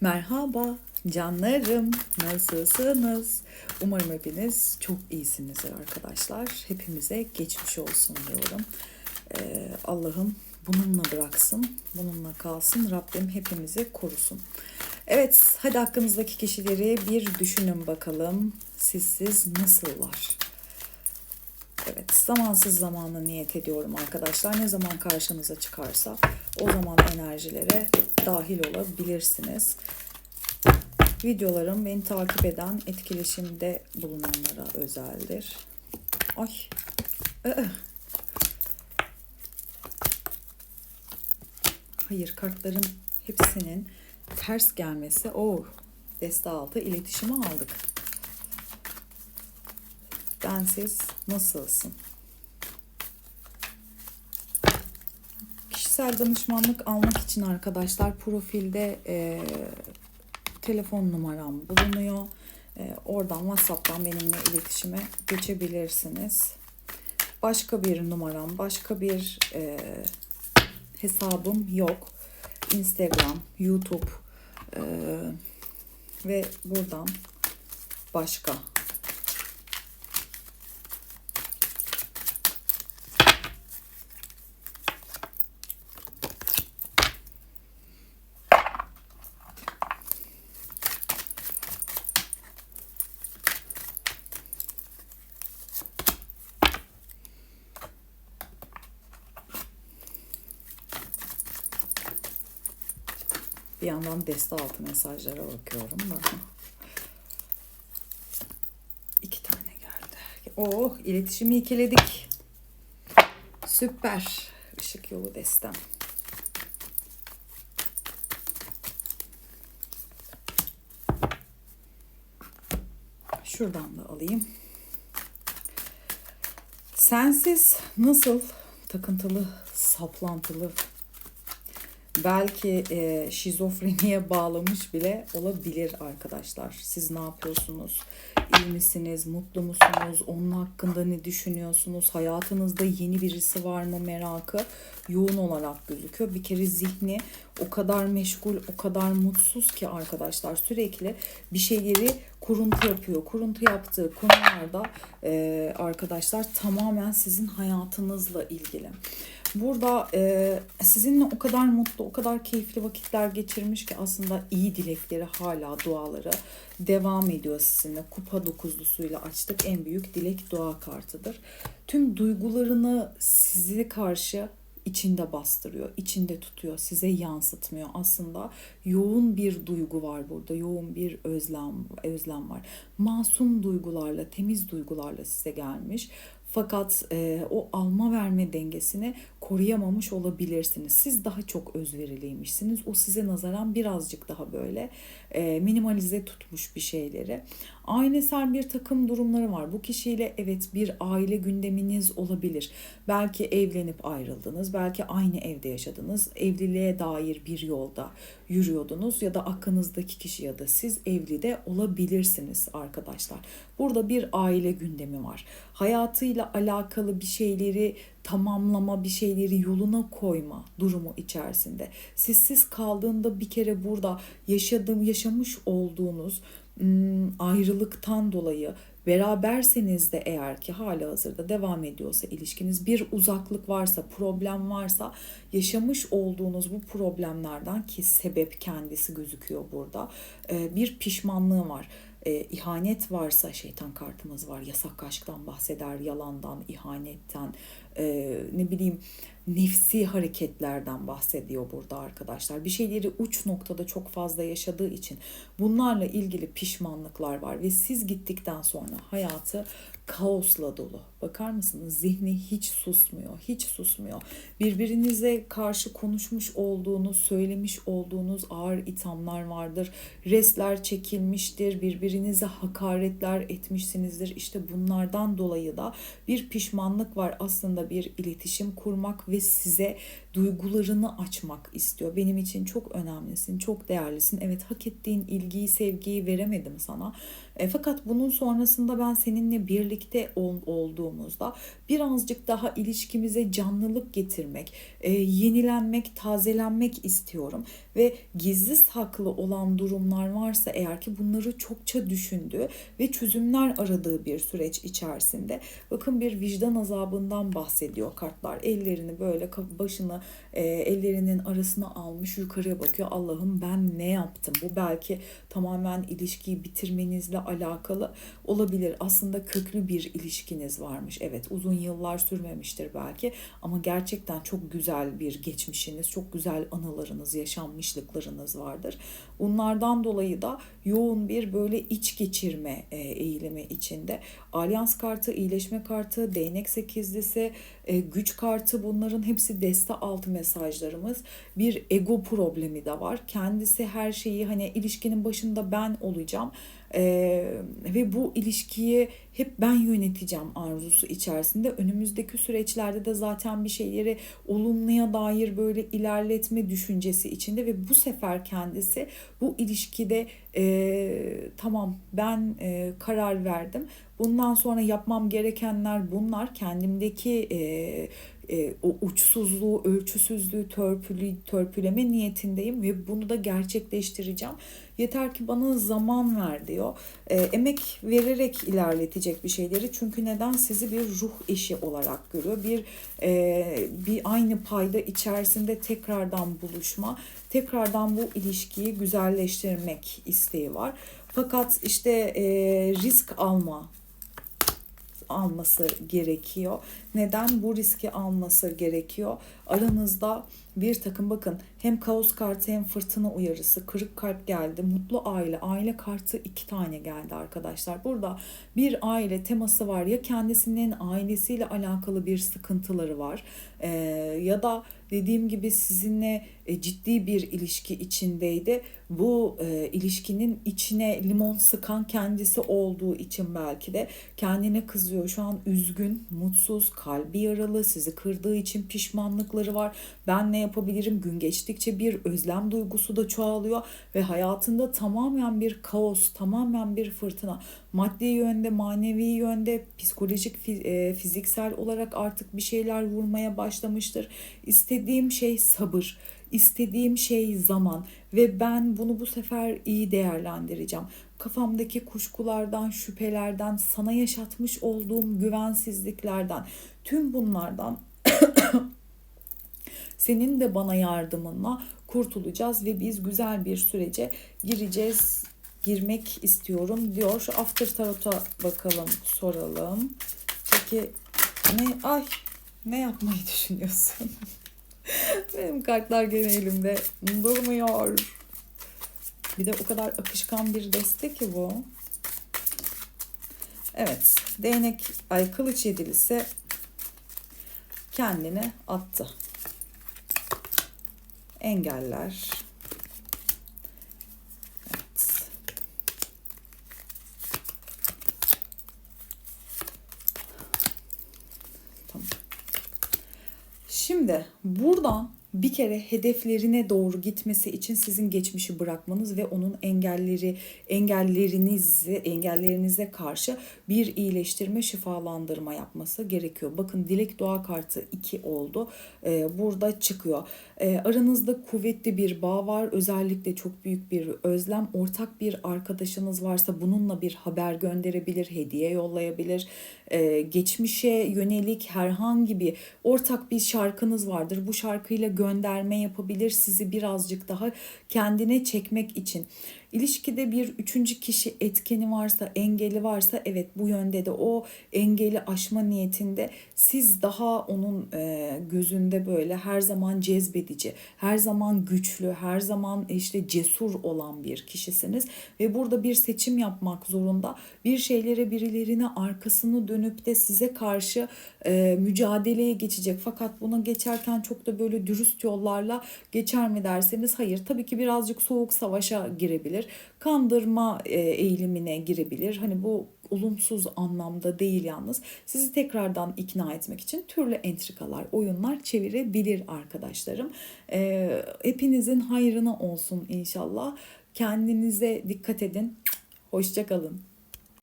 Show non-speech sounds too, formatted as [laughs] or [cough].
Merhaba canlarım, nasılsınız? Umarım hepiniz çok iyisinizdir arkadaşlar. Hepimize geçmiş olsun diyorum. Ee, Allah'ım bununla bıraksın, bununla kalsın. Rabbim hepimizi korusun. Evet, hadi hakkınızdaki kişileri bir düşünün bakalım. Sizsiz nasıllar? Evet, zamansız zamanla niyet ediyorum arkadaşlar. Ne zaman karşınıza çıkarsa o zaman enerjilere dahil olabilirsiniz. Videolarım beni takip eden, etkileşimde bulunanlara özeldir. Ay. Hayır, kartların hepsinin ters gelmesi. Oh, deste altı iletişimi aldık. Bensiz nasılsın? Kişisel danışmanlık almak için arkadaşlar profilde e, telefon numaram bulunuyor. E, oradan WhatsApp'tan benimle iletişime geçebilirsiniz. Başka bir numaram, başka bir e, hesabım yok. Instagram, YouTube e, ve buradan başka Bir yandan deste altı mesajlara bakıyorum da. İki tane geldi. Oh iletişimi ikiledik. Süper. Işık yolu destem. Şuradan da alayım. Sensiz nasıl takıntılı, saplantılı, belki e, şizofreniye bağlamış bile olabilir arkadaşlar. Siz ne yapıyorsunuz? İyi misiniz? Mutlu musunuz? Onun hakkında ne düşünüyorsunuz? Hayatınızda yeni birisi var mı merakı yoğun olarak gözüküyor. Bir kere zihni o kadar meşgul, o kadar mutsuz ki arkadaşlar sürekli bir şeyleri kuruntu yapıyor. Kuruntu yaptığı konularda e, arkadaşlar tamamen sizin hayatınızla ilgili. Burada e, sizinle o kadar mutlu, o kadar keyifli vakitler geçirmiş ki aslında iyi dilekleri hala duaları devam ediyor sizinle. Kupa dokuzlusuyla açtık. En büyük dilek dua kartıdır. Tüm duygularını size karşı içinde bastırıyor, içinde tutuyor, size yansıtmıyor. Aslında yoğun bir duygu var burada, yoğun bir özlem, özlem var. Masum duygularla, temiz duygularla size gelmiş. Fakat e, o alma verme dengesini koruyamamış olabilirsiniz. Siz daha çok özveriliymişsiniz. O size nazaran birazcık daha böyle e, minimalize tutmuş bir şeyleri. Ainesel bir takım durumları var. Bu kişiyle evet bir aile gündeminiz olabilir. Belki evlenip ayrıldınız, belki aynı evde yaşadınız. Evliliğe dair bir yolda yürüyordunuz ya da aklınızdaki kişi ya da siz evli de olabilirsiniz arkadaşlar. Burada bir aile gündemi var. Hayatıyla alakalı bir şeyleri tamamlama, bir şeyleri yoluna koyma durumu içerisinde. Sizsiz kaldığında bir kere burada yaşadığım, yaşamış olduğunuz ayrılıktan dolayı beraberseniz de eğer ki hala hazırda devam ediyorsa ilişkiniz bir uzaklık varsa problem varsa yaşamış olduğunuz bu problemlerden ki sebep kendisi gözüküyor burada bir pişmanlığı var e, ihanet varsa şeytan kartımız var. Yasak aşktan bahseder, yalandan, ihanetten, e, ne bileyim nefsi hareketlerden bahsediyor burada arkadaşlar. Bir şeyleri uç noktada çok fazla yaşadığı için bunlarla ilgili pişmanlıklar var ve siz gittikten sonra hayatı kaosla dolu. Bakar mısınız? Zihni hiç susmuyor, hiç susmuyor. Birbirinize karşı konuşmuş olduğunuz, söylemiş olduğunuz ağır ithamlar vardır. Resler çekilmiştir, birbirinize hakaretler etmişsinizdir. İşte bunlardan dolayı da bir pişmanlık var. Aslında bir iletişim kurmak ve size duygularını açmak istiyor. Benim için çok önemlisin, çok değerlisin. Evet hak ettiğin ilgiyi, sevgiyi veremedim sana. E, fakat bunun sonrasında ben seninle birlikte ol, olduğumuzda birazcık daha ilişkimize canlılık getirmek, e, yenilenmek, tazelenmek istiyorum. ve gizli saklı olan durumlar varsa eğer ki bunları çokça düşündüğü ve çözümler aradığı bir süreç içerisinde bakın bir vicdan azabından bahsediyor kartlar. Ellerini böyle başını e, ellerinin arasına almış yukarıya bakıyor. Allah'ım ben ne yaptım? Bu belki tamamen ilişkiyi bitirmenizle alakalı olabilir. Aslında köklü bir ilişkiniz varmış. Evet uzun yıllar sürmemiştir belki ama gerçekten çok güzel bir geçmişiniz, çok güzel anılarınız, yaşanmışlıklarınız vardır. Bunlardan dolayı da yoğun bir böyle iç geçirme e, eğilimi içinde. Alyans kartı, iyileşme kartı, değnek sekizlisi, e, güç kartı bunların hepsi deste altı mesajlarımız. Bir ego problemi de var. Kendisi her şeyi hani ilişkinin başında ben olacağım. Ee, ve bu ilişkiyi hep ben yöneteceğim arzusu içerisinde. Önümüzdeki süreçlerde de zaten bir şeyleri olumluya dair böyle ilerletme düşüncesi içinde ve bu sefer kendisi bu ilişkide e, tamam ben e, karar verdim. Bundan sonra yapmam gerekenler bunlar. Kendimdeki e, e, o uçsuzluğu, ölçüsüzlüğü törpülü, törpüleme niyetindeyim ve bunu da gerçekleştireceğim. Yeter ki bana zaman ver diyor. E, emek vererek ilerletecek bir şeyleri. Çünkü neden sizi bir ruh eşi olarak görüyor. Bir e, bir aynı payda içerisinde tekrardan buluşma, tekrardan bu ilişkiyi güzelleştirmek isteği var. Fakat işte e, risk alma alması gerekiyor. Neden bu riski alması gerekiyor? Aranızda bir takım bakın hem kaos kartı hem fırtına uyarısı, kırık kalp geldi, mutlu aile, aile kartı iki tane geldi arkadaşlar. Burada bir aile teması var ya kendisinin ailesiyle alakalı bir sıkıntıları var ee, ya da dediğim gibi sizinle e, ciddi bir ilişki içindeydi. Bu e, ilişkinin içine limon sıkan kendisi olduğu için belki de kendine kızıyor. Şu an üzgün, mutsuz, kalbi yaralı, sizi kırdığı için pişmanlıkları var. Ben ne yapabilirim? Gün geçtikçe bir özlem duygusu da çoğalıyor ve hayatında tamamen bir kaos, tamamen bir fırtına. Maddi yönde, manevi yönde, psikolojik, e, fiziksel olarak artık bir şeyler vurmaya başlamıştır. İstediğim şey sabır. İstediğim şey zaman ve ben bunu bu sefer iyi değerlendireceğim. Kafamdaki kuşkulardan, şüphelerden, sana yaşatmış olduğum güvensizliklerden, tüm bunlardan [coughs] senin de bana yardımınla kurtulacağız ve biz güzel bir sürece gireceğiz, girmek istiyorum diyor. After Tarot'a bakalım, soralım. Peki ne ay ne yapmayı düşünüyorsun? [laughs] Benim kartlar gene elimde durmuyor. Bir de o kadar akışkan bir deste ki bu. Evet, değnek ay kılıç yedilisi kendini attı. Engeller. Evet. Tamam. Şimdi buradan bir kere hedeflerine doğru gitmesi için sizin geçmişi bırakmanız ve onun engelleri engellerinizi engellerinize karşı bir iyileştirme şifalandırma yapması gerekiyor. Bakın dilek dua kartı 2 oldu. Ee, burada çıkıyor. Ee, aranızda kuvvetli bir bağ var. Özellikle çok büyük bir özlem. Ortak bir arkadaşınız varsa bununla bir haber gönderebilir, hediye yollayabilir. Ee, geçmişe yönelik herhangi bir ortak bir şarkınız vardır. Bu şarkıyla gönderme yapabilir sizi birazcık daha kendine çekmek için. İlişkide bir üçüncü kişi etkeni varsa, engeli varsa evet bu yönde de o engeli aşma niyetinde siz daha onun e, gözünde böyle her zaman cezbedici, her zaman güçlü, her zaman işte cesur olan bir kişisiniz ve burada bir seçim yapmak zorunda. Bir şeylere birilerine arkasını dönüp de size karşı e, mücadeleye geçecek. Fakat buna geçerken çok da böyle dürüst yollarla geçer mi derseniz hayır. Tabii ki birazcık soğuk savaşa girebilir. Kandırma e, eğilimine girebilir. Hani bu olumsuz anlamda değil yalnız. Sizi tekrardan ikna etmek için türlü entrikalar, oyunlar çevirebilir arkadaşlarım. E, hepinizin hayrına olsun inşallah. Kendinize dikkat edin. Hoşçakalın.